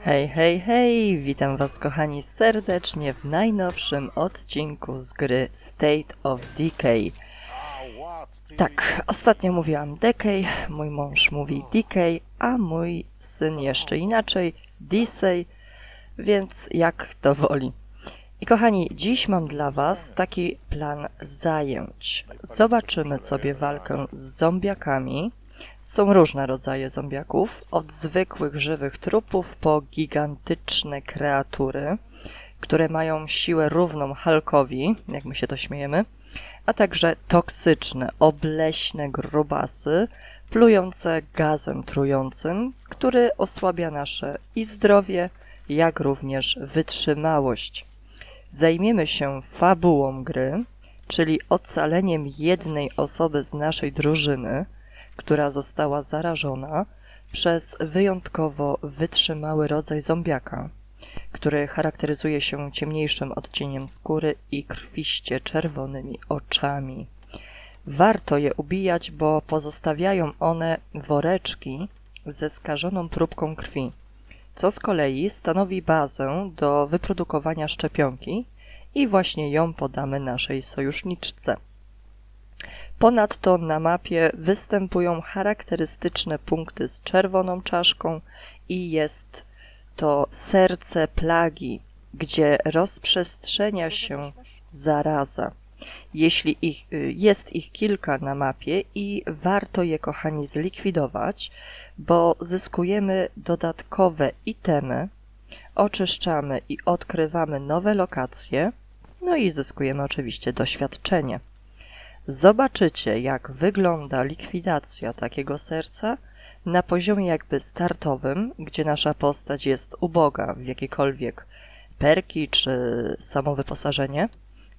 Hej, hej, hej! Witam Was, kochani, serdecznie w najnowszym odcinku z gry State of Decay. Tak, ostatnio mówiłam Decay, mój mąż mówi Decay, a mój syn jeszcze inaczej, Disey, więc jak to woli. I kochani, dziś mam dla Was taki plan zajęć. Zobaczymy sobie walkę z zombiakami. Są różne rodzaje zombiaków, od zwykłych żywych trupów po gigantyczne kreatury, które mają siłę równą Hulkowi, jak my się to śmiejemy, a także toksyczne, obleśne grubasy, plujące gazem trującym, który osłabia nasze i zdrowie, jak również wytrzymałość. Zajmiemy się fabułą gry, czyli ocaleniem jednej osoby z naszej drużyny, która została zarażona przez wyjątkowo wytrzymały rodzaj zombiaka, który charakteryzuje się ciemniejszym odcieniem skóry i krwiście czerwonymi oczami. Warto je ubijać, bo pozostawiają one woreczki ze skażoną próbką krwi, co z kolei stanowi bazę do wyprodukowania szczepionki i właśnie ją podamy naszej sojuszniczce. Ponadto na mapie występują charakterystyczne punkty z czerwoną czaszką i jest to serce plagi, gdzie rozprzestrzenia się zaraza. Jeśli ich, y, jest ich kilka na mapie i warto je, kochani, zlikwidować, bo zyskujemy dodatkowe itemy, oczyszczamy i odkrywamy nowe lokacje, no i zyskujemy oczywiście doświadczenie. Zobaczycie, jak wygląda likwidacja takiego serca na poziomie jakby startowym, gdzie nasza postać jest uboga w jakiekolwiek perki czy samo wyposażenie,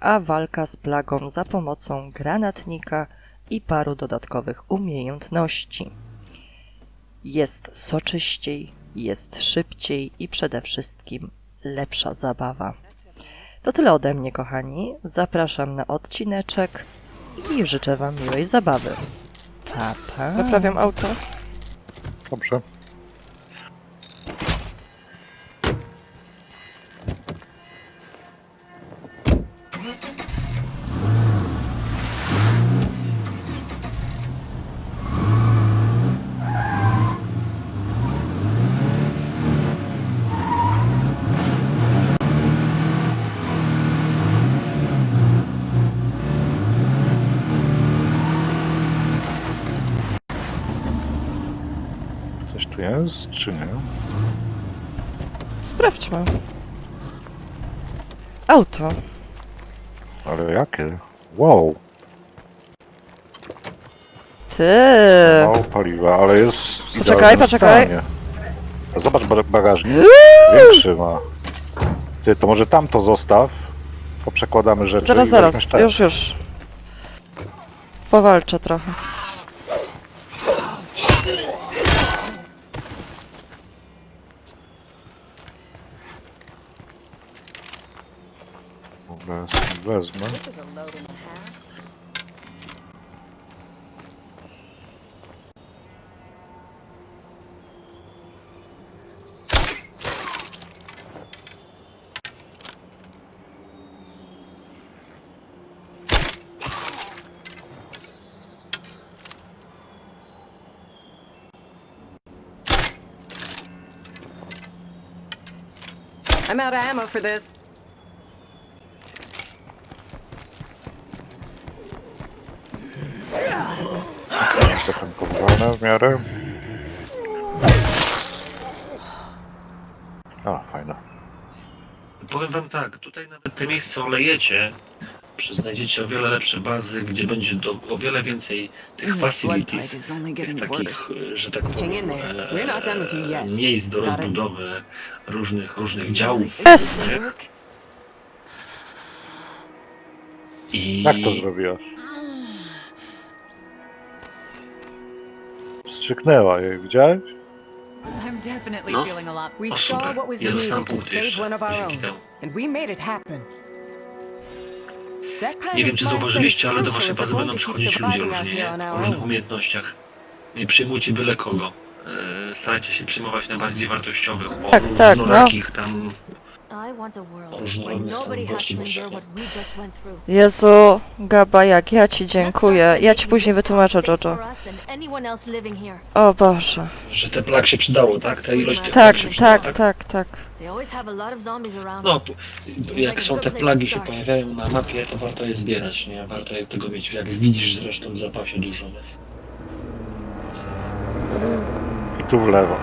a walka z plagą za pomocą granatnika i paru dodatkowych umiejętności. Jest soczyściej, jest szybciej i przede wszystkim lepsza zabawa. To tyle ode mnie, kochani. Zapraszam na odcineczek i życzę Wam miłej zabawy. Pa, pa. Naprawiam auto. Dobrze. Jest, czy nie? Sprawdźmy. Auto. Ale jakie? Wow, Ty. mało paliwa, ale jest w Poczekaj, idealnym poczekaj. stanie. A Zobacz ba- bagażnik, większy ma. Ty, to może tamto zostaw, poprzekładamy rzeczy Zaraz, i zaraz. ten. Już, już. Powalczę trochę. Dobra, wezmę. I'm out of ammo for this. Zatankowane w miarę. A, fajna. Powiem wam tak, tutaj nawet te miejsce olejecie, przy- znajdziecie o wiele lepsze bazy, gdzie będzie do, o wiele więcej tych facilities, tych takich, że tak powiem, e, miejsc do rozbudowy różnych, różnych działów. Jest! I Jak to zrobiłaś? Wstrzyknęła jej, widziałeś? I'm definitely No. feeling a lot. We O, saw super. what was Ja dostałem needed to save jeszcze, one of our dzięki own, temu. and we made it happen. That kind Nie wiem, of czy mindset is zauważyliście, ale do crucial waszej if we're bazy going będą to keep przychodzić ludzie surviving out różni, here nie? on o our różnych own. umiejętnościach. Nie przyjmujcie byle kogo. e, starajcie się przyjmować najbardziej wartościowych, bo Tak, tak, no. różnorakich tam I want a world where Różnorodnych nobody has gości to endure potrzeba. what we just went through. Jezu, Gaba, jak ja ci dziękuję. Ja ci później wytłumaczę, Jojo. O Boże. że te plag się przydało, tak? Ta ilość tych Tak, się przydała, tak, tak, tak. They always have a lot of zombies around. No, p- jak są te plagi się pojawiają na mapie, to warto je zbierać, nie? Warto je tego mieć, jak widzisz zresztą w zapasie dużo. I tu w lewo.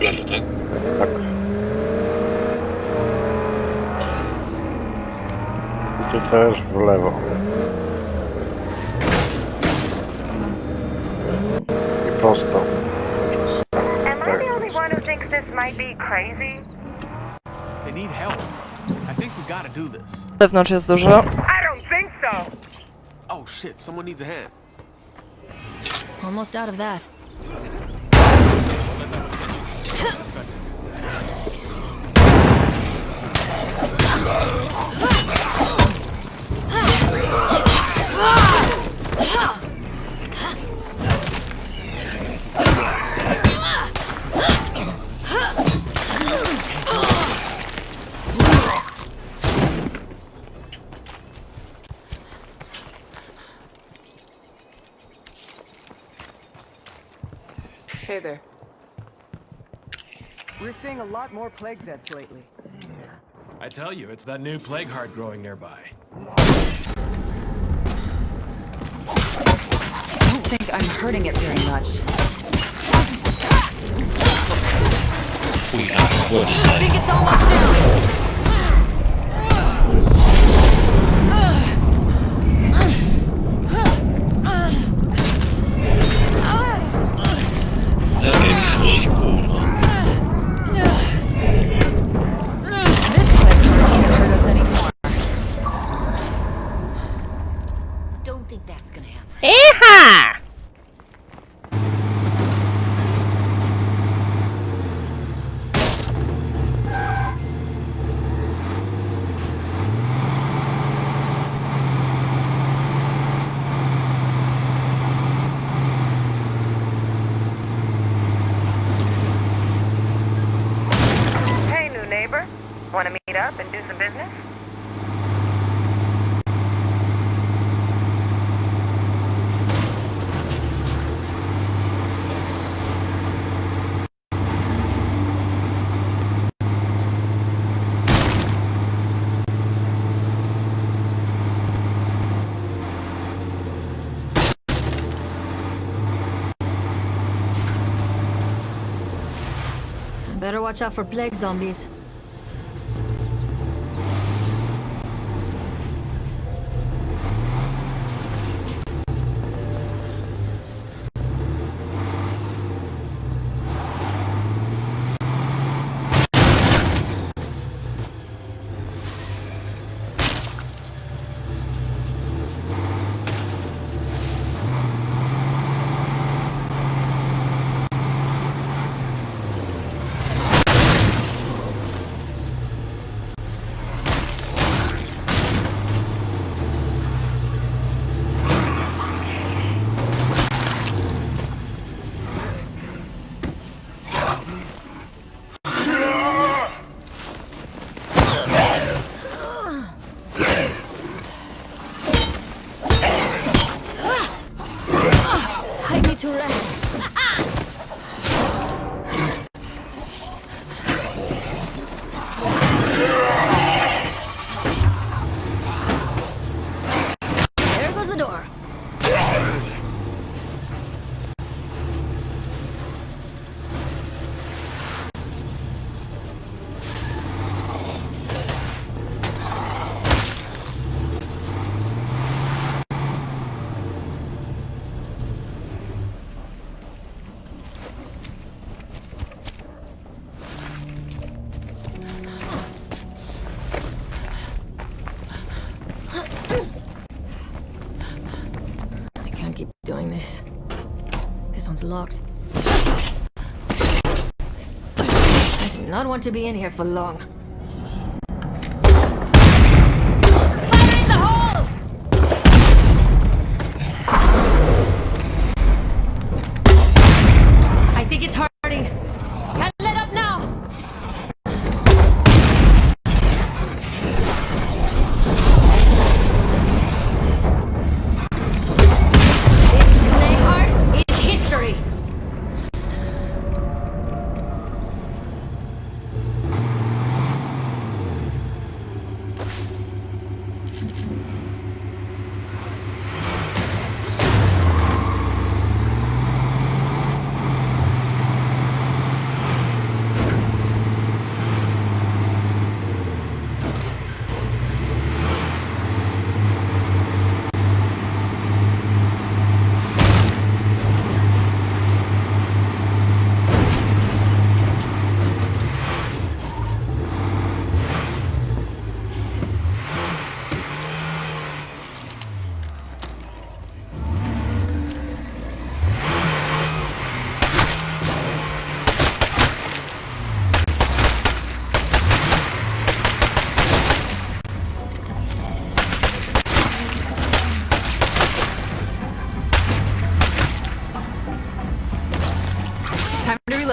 Lewo, tak? Tak. Tu też w lewo. I prosto. Am I the only one who thinks this might be crazy? They need help. I think we gotta do this. Z zewnątrz jest dużo. I don't think so. Oh shit, someone needs a hand. Almost out of that. Lot more plague zeds lately. I tell you, it's that new plague heart growing nearby. I don't think I'm hurting it very much. Uj, a, włos. I think it's almost down. Lepiej schodzi, kurwa. This plague heart can't hurt us anymore. Don't think that's gonna happen. Hey, new neighbor. Want to meet up and do some business? Better watch out for plague zombies. I need to rest. There goes the door. I can't keep doing this. This locked. I do not want to be in here for long.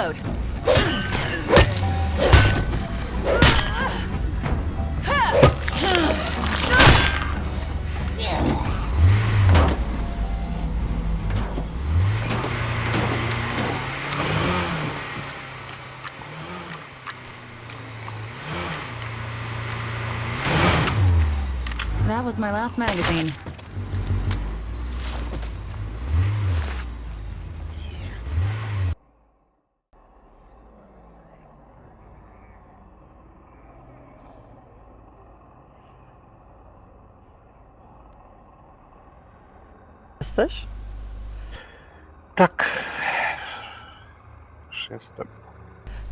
That was my last magazine. Jesteś? Tak. Już jestem.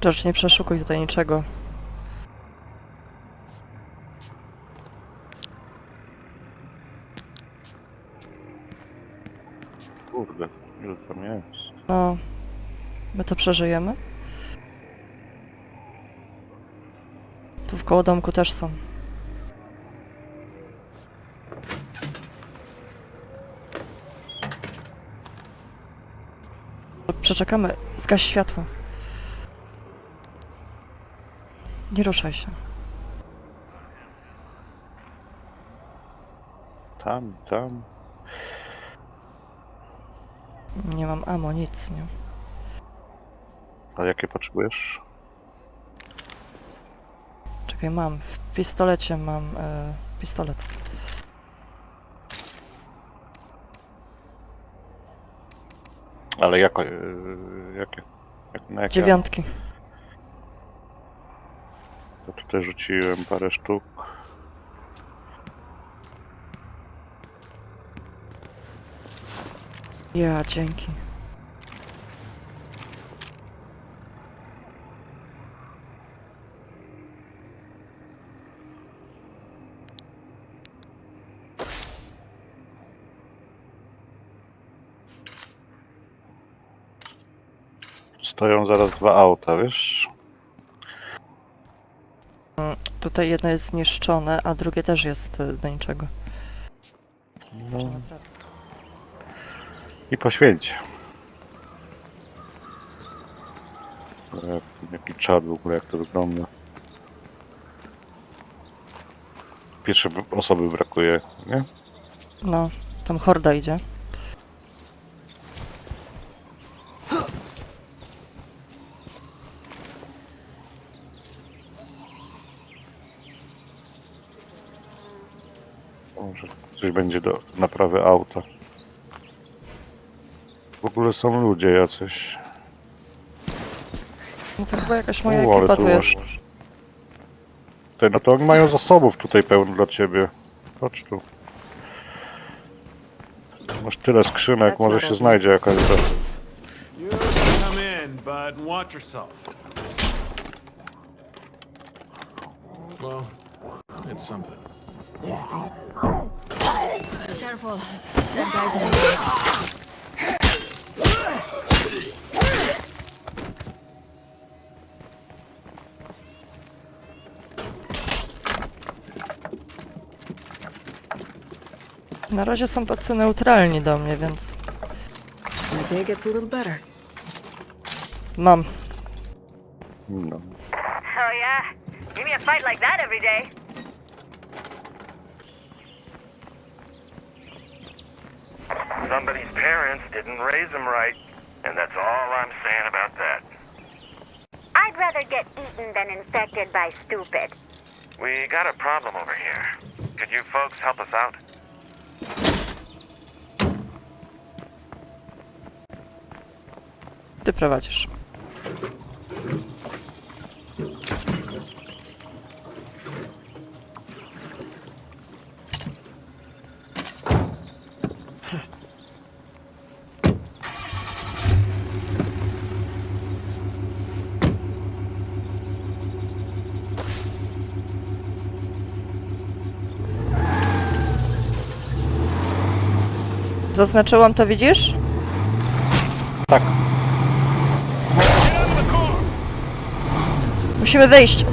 George, nie przeszukuj tutaj niczego. Kurde, ile tam jest? No, my to przeżyjemy. Tu w koło domku też są. Przeczekamy. Zgaś światło. Nie ruszaj się. Tam, tam. Nie mam amo, nic, nie? A jakie potrzebujesz? Czekaj, mam. W pistolecie mam e, pistolet. Ale jako, yy, jakie? Jak, na jakie? Dziewiątki. To tutaj rzuciłem parę sztuk. Ja, dzięki. Stoją zaraz dwa auta, wiesz? Tutaj jedno jest zniszczone, a drugie też jest e, do niczego. No. I poświęć. Jak, jaki czad w ogóle, jak to wygląda. Pierwsze b- osoby brakuje, nie? No, tam horda idzie. Może coś będzie do naprawy auta. W ogóle są ludzie jacyś. No to chyba jakaś moja U, ekipa tu jest. masz- Ty, no to oni mają zasobów tutaj pełno dla ciebie. Chodź tu. Masz tyle skrzynek, może się znajdzie jakaś ta... You can come in, but watch yourself. Well, it's something. Careful. That guy's in the way. Na razie są tacy neutralni do mnie, więc My day gets a little better. mam. No. Oh yeah. Give me a fight like that every day. Parents didn't raise them right, and that's all I'm saying about that. I'd rather get eaten than infected by stupid. We got a problem over here. Could you folks help us out? Ty prowadzisz. Zaznaczyłam to, widzisz? Tak, Musimy wyjść.